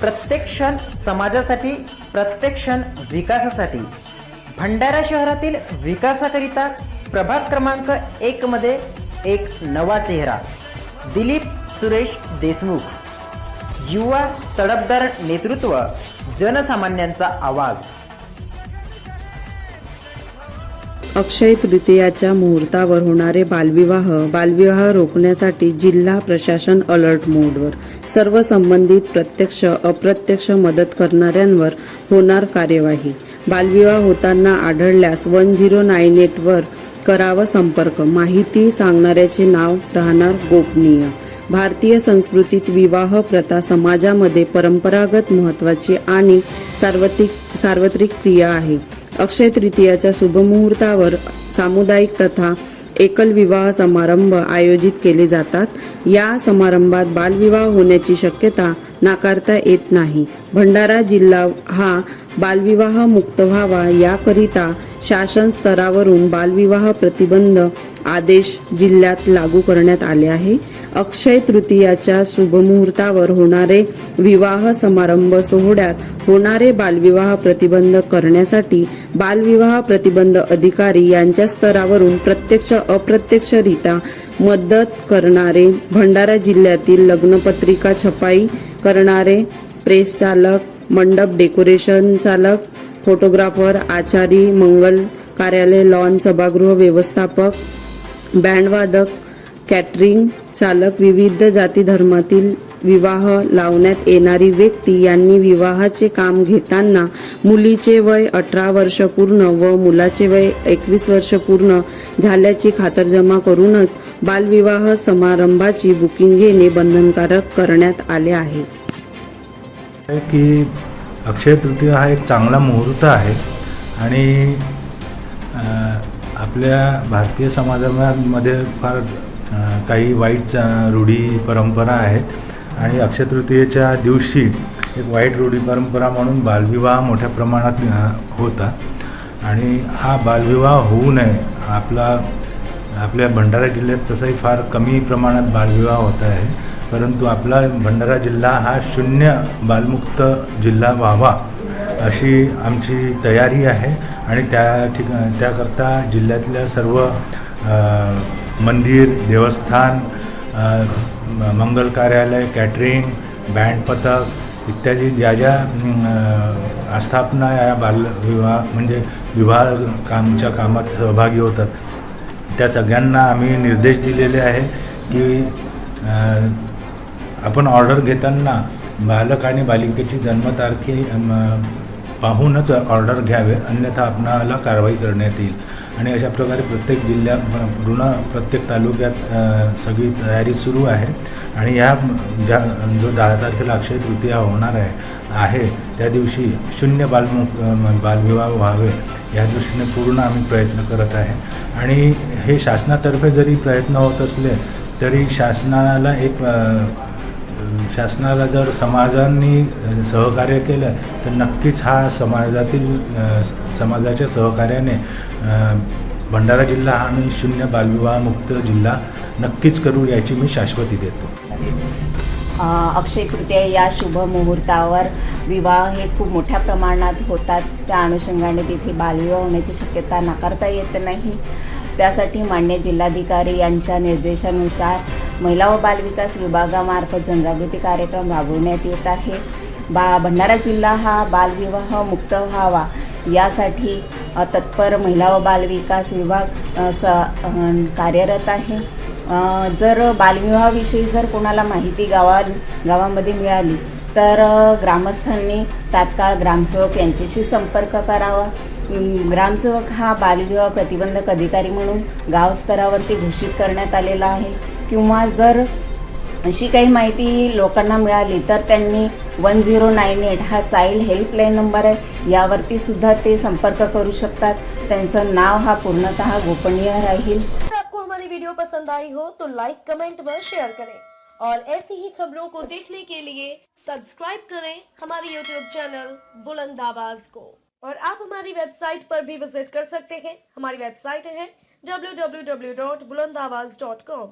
प्रत्येक क्षण समाजासाठी प्रत्येक क्षण विकासासाठी. भंडारा शहरातील विकासाकरिता प्रभाग क्रमांक एक मध्ये एक नवा चेहरा दिलीप सुरेश देशमुख. युवा तडफदार नेतृत्व जनसामान्यांचा आवाज. अक्षय तृतीयाच्या मुहूर्तावर होणारे बालविवाह बालविवाह रोखण्यासाठी जिल्हा प्रशासन अलर्ट मोडवर. सर्व संबंधित प्रत्यक्ष अप्रत्यक्ष मदत करणाऱ्यांवर होणार कार्यवाही. बालविवाह होताना आढळल्यास वन झिरो नाईन एटवर करावा संपर्क माहिती सांगणाऱ्याचे नाव राहणार गोपनीय. भारतीय संस्कृतीत विवाह प्रथा समाजामध्ये परंपरागत महत्त्वाची आणि सार्वत्रिक सार्वत्रिक क्रिया आहे. अक्षय तृतीयाच्या शुभमुहूर्तावर सामुदायिक तथा एकल विवाह समारंभ आयोजित केले जातात. या समारंभात बालविवाह होण्याची शक्यता नाकारता येत नाही. भंडारा जिल्हा हा बालविवाह मुक्त व्हावा याकरिता शासन स्तरावरून बालविवाह प्रतिबंध आदेश जिल्ह्यात लागू करण्यात आले आहे. अक्षय तृतीयाच्या शुभमुहूर्तावर होणारे विवाह समारंभ सोहळ्यात होणारे बालविवाह प्रतिबंध करण्यासाठी बालविवाह प्रतिबंध अधिकारी यांच्या स्तरावरून प्रत्यक्ष अप्रत्यक्षरित्या मदत करणारे भंडारा जिल्ह्यातील लग्नपत्रिका छपाई करणारे प्रेस चालक मंडप डेकोरेशन चालक फोटोग्राफर आचारी मंगल कार्यालय लॉन सभागृह व्यवस्थापक बँडवादक कॅटरिंग चालक विविध जाती धर्मातील विवाह लावण्यात येणारी व्यक्ती यांनी विवाहाचे काम घेताना मुलीचे वय अठरा वर्ष पूर्ण व मुलाचे वय एकवीस वर्ष पूर्ण झाल्याची खातरजमा करूनच बालविवाह समारंभाची बुकिंग घेणे बंधनकारक करण्यात आले आहे. की अक्षय तृतीया हा एक चांगला मुहूर्त आहे आणि आपल्या भारतीय समाजामध्ये फार काही वाईट रूढी परंपरा आहेत. आणि अक्षय तृतीयेच्या दिवशी एक वाईट रूढी परंपरा म्हणून बालविवाह मोठ्या प्रमाणात होता. आणि हा बालविवाह होऊ नये आपला आपल्या भंडारा जिल्ह्यात तसंही फार कमी प्रमाणात बालविवाह होत आहे. परंतु आपला भंडारा जिल्हा हा शून्य बालमुक्त जिल्हा व्हावा अशी आमची तयारी आहे. आणि त्या ठिका त्याकरता जिल्ह्यातल्या सर्व मंदिर देवस्थान मंगल कार्यालय कॅटरिंग बँड पथक इत्यादी ज्या ज्या आस्थापना या बालविवाह म्हणजे विवाह कामच्या कामात सहभागी होतात. त्या सगळ्यांना आम्ही निर्देश दिलेले आहे की आपण ऑर्डर घेताना बालक आणि बालिकेची जन्मतारखे पाहूनच ऑर्डर घ्यावे. अन्यथा आपणाला कारवाई करण्यात येईल. आणि अशा प्रकारे प्रत्येक जिल्ह्यात पूर्ण प्रत्येक तालुक्यात सगळी तयारी सुरू आहे. आणि ह्या ज्या जो दहा तारखेला अक्षय तृतीया होणार आहे आहे त्या दिवशी शून्य बालमु बालविवाह व्हावे या दृष्टीने पूर्ण आम्ही प्रयत्न करत आहे. आणि हे शासनातर्फे जरी प्रयत्न होत असले तरी शासनाला एक शासनाला जर समाजांनी सहकार्य केलं तर नक्कीच हा समाजातील समाजाच्या सहकार्याने भंडारा जिल्हा हा आम्ही शून्य बालविवाहमुक्त जिल्हा नक्कीच करू याची मी शाश्वती देतो. अक्षय तृतीया या शुभ मुहूर्तावर विवाह हे खूप मोठ्या प्रमाणात होतात. त्या अनुषंगाने तिथे बालविवाह होण्याची शक्यता नाकारता येत नाही. त्यासाठी मान्य जिल्हाधिकारी यांच्या निर्देशानुसार महिला व बालविकास विभागामार्फत जनजागृती कार्यक्रम राबवण्यात येत आहे. बा भंडारा जिल्हा हा बालविवाह मुक्त व्हावा यासाठी तत्पर महिला व बालविकास विभाग स कार्यरत आहे. जर बालविवाहाविषयी जर कोणाला माहिती गावा गावामध्ये मिळाली तर ग्रामस्थांनी तात्काळ ग्रामसेवक यांच्याशी संपर्क करावा. ग्रामसेवक हा बालविवाह प्रतिबंधक अधिकारी म्हणून गावस्तरावरती घोषित करण्यात आलेला आहे. किंवा जर अशी काही माहिती लोकांना मिळाली तर त्यांनी वन झिरो नाईन एट हा चाइल्ड हेल्पलाईन नंबर आहे. यावरती सुद्धा ते संपर्क करू शकतात. त्यांचं नाव हा पूर्णतः गोपनीय राहील. आपको हमारी वीडियो पसंद आई हो तो लाइक कमेंट व शेयर करें. और ऐसी ही खबरों को देखने के लिए सब्सक्राइब करें हमारे यूट्यूब चैनल बुलंद आवाज को। और आप हमारी वेबसाइट पर भी विजिट कर सकते हैं। हमारी वेबसाइट है www.bulandawaz.com